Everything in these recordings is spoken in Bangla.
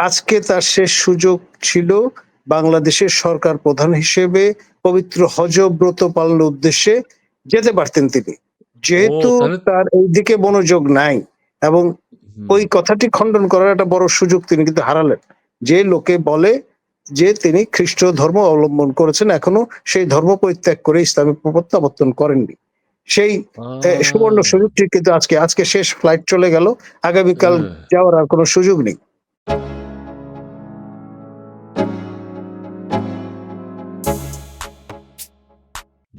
আজকে তার শেষ সুযোগ ছিল বাংলাদেশের সরকার প্রধান হিসেবে পবিত্র হজ ব্রত পালনের উদ্দেশ্যে যেতে পারতেন তিনি। যেহেতু তার এই দিকে মনোযোগ নাই এবং ওই কথাটি খণ্ডন করার একটা বড় সুযোগ তিনি কিন্তু হারালেন। যে লোকে বলে যে তিনি খ্রিস্ট ধর্ম অবলম্বন করেছেন এখনও সেই ধর্ম পরিত্যাগ করে ইসলামিক প্রত্যাবর্তন করেননি। সেই সুবর্ণ সুযোগটি কিন্তু আজকে আজকে শেষ ফ্লাইট চলে গেল। আগামীকাল। যাওয়ার আর কোনো সুযোগ নেই।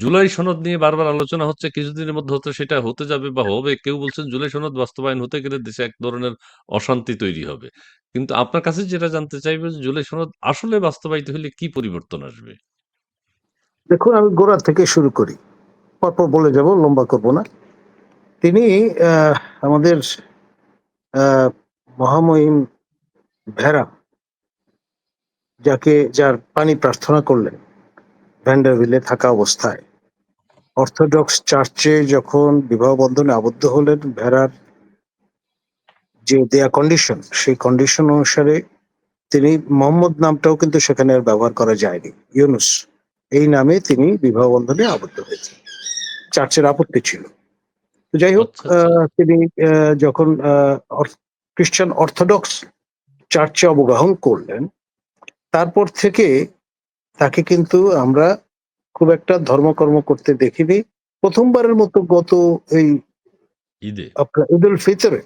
জুলাই সনদ নিয়ে বারবার আলোচনা হচ্ছে, কিছুদিনের মধ্যে হতে সেটা হতে যাবে বা হবে। কেউ বলছেন জুলাই সনদ বাস্তবায়ন হতে গেলে দেশে এক ধরনের অশান্তি তৈরি হবে। কিন্তু আপনার কাছে যেটা জানতে চাইবে যে জুলাই সনদ আসলে বাস্তবায়িত হলে কি পরিবর্তন আসবে? দেখুন, আমি গোড়া থেকে শুরু করি। পরপর বলে যাব, লম্বা করব না। তিনি আমাদের মহামহিম ভেড়া যাকে, যার পানি প্রার্থনা করলেন, ভ্যান্ডারভিলে থাকা অবস্থায়। অর্থোডক্স চার্চে যখন বিবাহ বন্ধনে আবদ্ধ হলেন ভেড়ার যে দেয়া কন্ডিশন সেই কন্ডিশন অনুসারে তিনি মোহাম্মদ নামটাও কিন্তু সেখানে আর ব্যবহার করা যায়নি। ইউনুস এই নামে তিনি বিবাহ বন্ধনে আবদ্ধ হয়েছেন। চার্চের আপত্তি ছিল। তো যাই হোক আচ্ছা, আচ্ছা। তিনি যখন খ্রিস্টান অর্থোডক্স চার্চে অবগাহন করলেন তারপর থেকে তাকে কিন্তু আমরা খুব একটা ধর্মকর্ম করতে দেখিনি। প্রথমবারের মতো গত এই ঈদে। আপনার ঈদ উল ফিতরে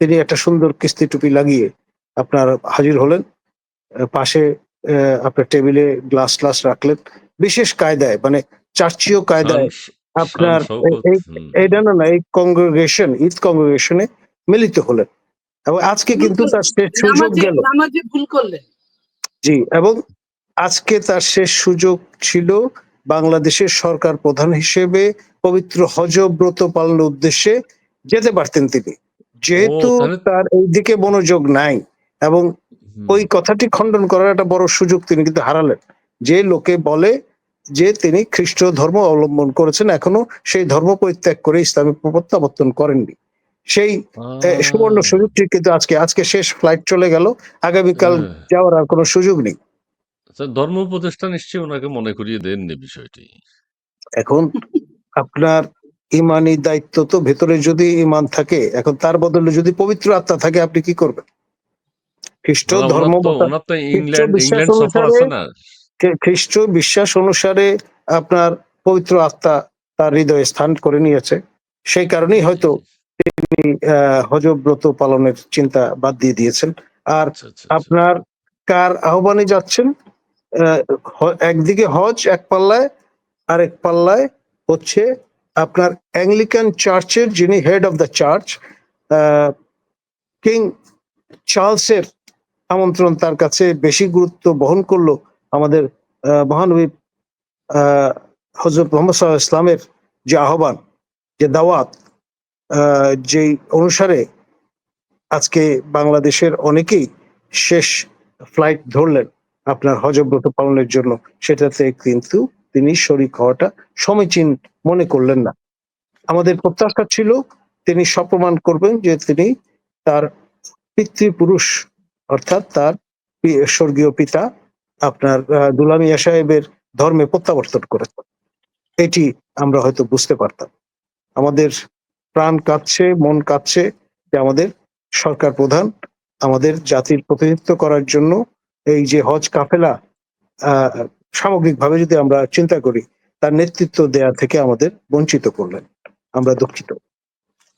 তিনি একটা সুন্দর কিস্তি টুপি লাগিয়ে আপনার হাজির হলেন। পাশে আপনার টেবিলে গ্লাস গ্লাস রাখলেন। বিশেষ কায়দায় মানে চার্চীয় কায়দায় আপনার। এইটা না না এই কংগ্রেগেশন ঈদ কংগ্রেগেশনে মিলিত হলেন। এবং আজকে কিন্তু তার শেষ সুযোগ গেল। জি এবং আজকে তার শেষ সুযোগ ছিল বাংলাদেশের সরকার প্রধান হিসেবে পবিত্র হজ ব্রত পালনের উদ্দেশ্যে যেতে পারতেন তিনি। যেহেতু তার এই দিকে মনোযোগ নাই এবং ওই কথাটি খণ্ডন করার একটা বড় সুযোগ তিনি কিন্তু হারালেন। যে লোকে বলে যে তিনি খ্রিস্ট ধর্ম অবলম্বন করেছেন এখনও সেই ধর্ম পরিত্যাগ করে ইসলামিক প্রত্যাবর্তন করেননি। সেই সুবর্ণ সুযোগটি কিন্তু আজকে আজকে শেষ ফ্লাইট চলে গেল। আগামীকাল। যাওয়ার আর কোনো সুযোগ নেই। আচ্ছা, ধর্ম উপদেষ্টা নিশ্চয়ই ওনাকে মনে করিয়ে দেননি বিষয়টি। এখন আপনার ইমানি দায়িত্ব তো ভেতরে যদি ইমান থাকে এখন তার বদলে যদি পবিত্র আত্মা থাকে আপনি কি করবেন? খ্রিস্ট ধর্ম খ্রিস্ট বিশ্বাস অনুসারে আপনার পবিত্র আত্মা তার হৃদয়ে স্থান করে নিয়েছে। সেই কারণেই হয়তো তিনি আহ, হজব্রত পালনের চিন্তা বাদ দিয়ে দিয়েছেন। আর আচ্ছা, আচ্ছা, আচ্ছা। আপনার কার আহ্বানে যাচ্ছেন? একদিকে হজ, এক পাল্লায় আর এক পাল্লায় হচ্ছে আপনার অ্যাংলিকান চার্চের যিনি head of the church king চার্লসের আমন্ত্রণ তার কাছে বেশি গুরুত্ব বহন করল আমাদের মহানবী হজরত মোহাম্মদ সাল্লাহ ইসলামের যে আহ্বান, যে দাওয়াত যেই অনুসারে আজকে বাংলাদেশের অনেকেই শেষ ফ্লাইট ধরলেন। আপনার হজব্রত পালনের জন্য সেটাতে কিন্তু তিনি শরিক হওয়াটা সমীচীন মনে করলেন না। আমাদের প্রত্যাশা ছিল তিনি সপ্রমাণ করবেন যে তিনি তার পিতৃপুরুষ অর্থাৎ তার স্বর্গীয় পিতা আপনার আহ, দুলাম সাহেবের ধর্মে প্রত্যাবর্তন করেছেন। এটি আমরা হয়তো বুঝতে পারতাম। আমাদের প্রাণ কাঁদছে মন কাঁদছে যে আমাদের সরকার প্রধান আমাদের জাতির প্রতিনিধিত্ব করার জন্য এই যে হজ কাফেলা সামগ্রিকভাবে যদি আমরা চিন্তা করি, তার নেতৃত্ব দেয়া থেকে আমাদের বঞ্চিত করলেন। আমরা দুঃখিত।